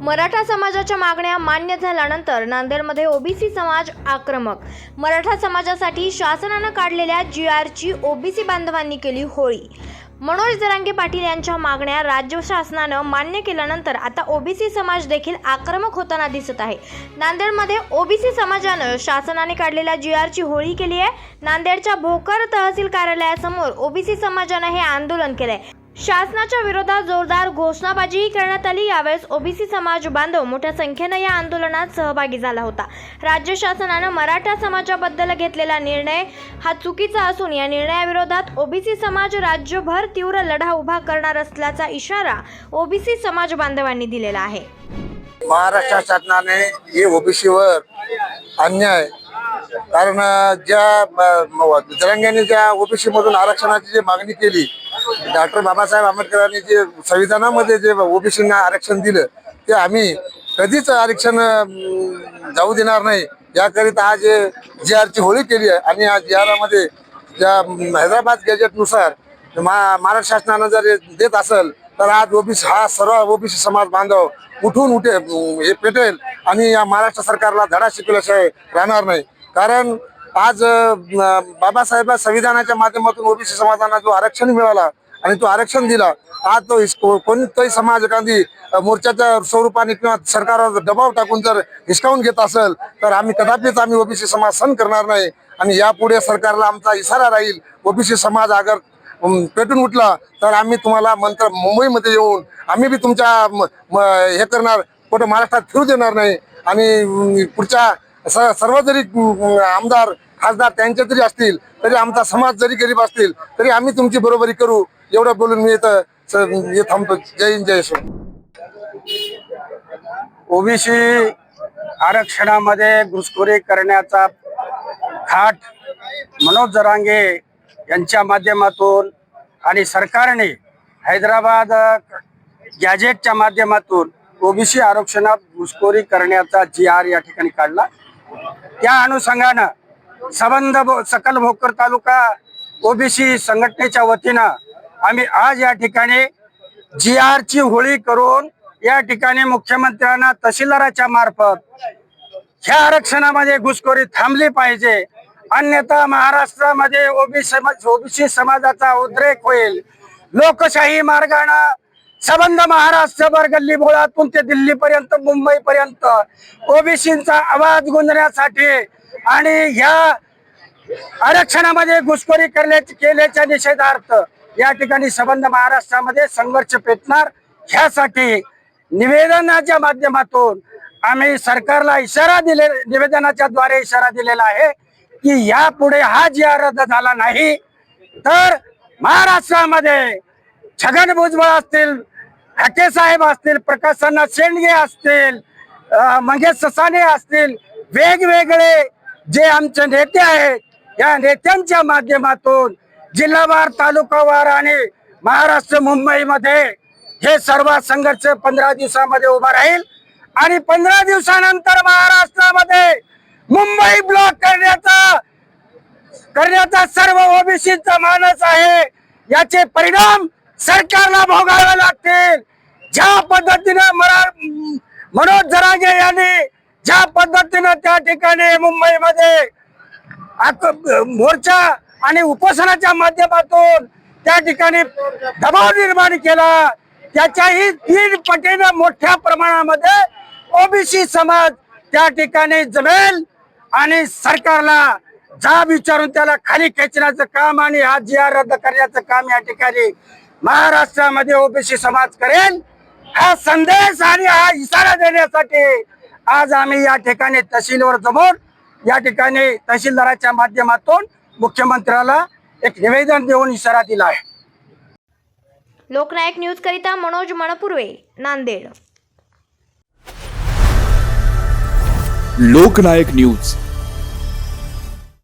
मराठा समाजाच्या मागण्या मान्य झाल्यानंतर नांदेडमध्ये ओबीसी समाज आक्रमक. मराठा समाजासाठी शासनानं काढलेल्या जी आरची ओबीसी बांधवांनी केली होळी. मनोज जरांगे पाटील यांच्या मागण्या राज्य शासनानं मान्य केल्यानंतर आता ओबीसी समाज देखील आक्रमक होताना दिसत आहे. नांदेडमध्ये ओबीसी समाजानं शासनाने काढलेल्या जी आरची होळी केली आहे. नांदेडच्या भोकर तहसील कार्यालयासमोर ओबीसी समाजानं हे आंदोलन केलंय. शासनाच्या विरोधात जोरदार घोषणाबाजीही करण्यात आली. यावेळेस ओबीसी समाज बांधव मोठ्या संख्येनं या आंदोलनात सहभागी झाला होता. राज्य शासनानं मराठा समाजाबद्दल घेतलेला निर्णय हा चुकीचा असून या निर्णयाविरोधात ओबीसी समाज राज्यभर तीव्र लढा उभा करणार असल्याचा इशारा ओबीसी समाज बांधवांनी दिलेला आहे. महाराष्ट्र शासनाने हे ओबीसीवर अन्याय कारण ज्या जरंग्यांनी ज्या ओबीसी मधून आरक्षणाची जी मागणी केली डॉक्टर बाबासाहेब आंबेडकरांनी जे संविधानामध्ये जे ओबीसींना आरक्षण दिलं ते आम्ही कधीच आरक्षण जाऊ देणार नाही. याकरिता आज जी आरची होळी केली आहे आणि या जी आरामध्ये ज्या हैदराबाद गॅजेटनुसार मा महाराष्ट्र शासनानं जर देत असेल तर आज ओबीसी हा सर्व ओबीसी समाज बांधव उठून उठे हे पेटेल आणि या महाराष्ट्र सरकारला धडा शिकवल्याशिवाय राहणार नाही. कारण आज बाबासाहेब संविधानाच्या माध्यमातून ओबीसी समाजाला जो आरक्षण मिळाला आणि तो आरक्षण दिला आज तो हिस- को- कोणताही समाज एखादी मोर्चाच्या स्वरूपाने किंवा सरकारवर दबाव टाकून जर हिसकावून घेत असेल तर आम्ही कदापिच आम्ही ओबीसी समाज सण करणार नाही आणि यापुढे सरकारला आमचा इशारा राहील ओबीसी समाज अगर पेटून उठला तर आम्ही तुम्हाला मंत्र मुंबईमध्ये येऊन आम्ही बी तुमच्या म- म- हे करणार कुठं महाराष्ट्रात फिरू देणार नाही आणि पुढच्या सर्व जरी आमदार खासदार त्यांचे जरी असतील तरी आमचा समाज जरी गरीब असतील तरी आम्ही तुमची बरोबरी करू. एवढं बोलून मी इथं थांबतो. जय हिंद जय श्री ओबीसी आरक्षणामध्ये घुसखोरी करण्याचा खाट मनोज जरांगे यांच्या माध्यमातून आणि सरकारने हैदराबाद गॅजेटच्या माध्यमातून ओबीसी आरक्षणात घुसखोरी करण्याचा जी आर या ठिकाणी काढला त्या अनुषंगानं संबंध भो- सकल भोकर तालुका ओबीसी संघटनेच्या वतीनं आम्ही आज या ठिकाणी जी आरची होळी करून या ठिकाणी मुख्यमंत्र्यांना तहसीलदाराच्या मार्फत ह्या आरक्षणामध्ये घुसखोरी थांबली पाहिजे. अन्यथा महाराष्ट्रामध्ये ओबीसी समाज ओबीसी समाजाचा उद्रेक होईल. लोकशाही मार्गानं संबंध महाराष्ट्रभर गल्ली बोळातून ते दिल्लीपर्यंत मुंबईपर्यंत ओबीसीचा आवाज गुंजण्यासाठी आणि ह्या आरक्षणामध्ये घुसखोरी करण्याची केल्याच्या निषेधार्थ या ठिकाणी संबंध महाराष्ट्रामध्ये संघर्ष पेटणार. ह्यासाठी निवेदनाच्या माध्यमातून आम्ही सरकारला इशारा दिले निवेदनाच्या द्वारे इशारा दिलेला आहे की यापुढे हा जिया रद्द झाला नाही तर महाराष्ट्रामध्ये छगन भुजबळ असतील हाके साहेब असतील प्रकाशना शेंडगे असतील मंगेश ससाने असतील वेगवेगळे जे आमचे नेते आहेत या नेत्यांच्या माध्यमातून जिल्हावार तालुकावार आणि महाराष्ट्र मुंबईमध्ये हे सर्व संघर्ष पंधरा दिवसामध्ये उभा राहील आणि पंधरा दिवसानंतर महाराष्ट्रामध्ये मुंबई ब्लॉक करण्याचा करण्याचा सर्व ओबीसीचा मानस आहे याचे परिणाम सरकारला भोगावे लागतील. ज्या पद्धतीनं मरा- मनोज जरांगे यांनी ज्या पद्धतीनं त्या ठिकाणी मुंबईमध्ये मोर्चा आणि उपोषणाच्या माध्यमातून त्या ठिकाणी दबाव निर्माण केला त्याच्याही तीन पटीनं मोठ्या प्रमाणामध्ये ओबीसी समाज त्या ठिकाणी जमेल आणि सरकारला जाब विचारून त्याला खाली खेचण्याचं काम आणि हा जी आर रद्द करण्याचं काम या ठिकाणी महाराष्ट्रामध्ये ओबीसी समाज करेल हा संदेश आणि हा इशारा देण्यासाठी आज आम्ही या ठिकाणी तहसीलवर जमून या ठिकाणी तहसीलदाराच्या माध्यमातून मुख्यमंत्र्याला एक निवेदन देऊन इशारा दिला आहे. लोकनायक न्यूज करिता मनोज मणपुर्वे नांदेड. लोकनायक न्यूज.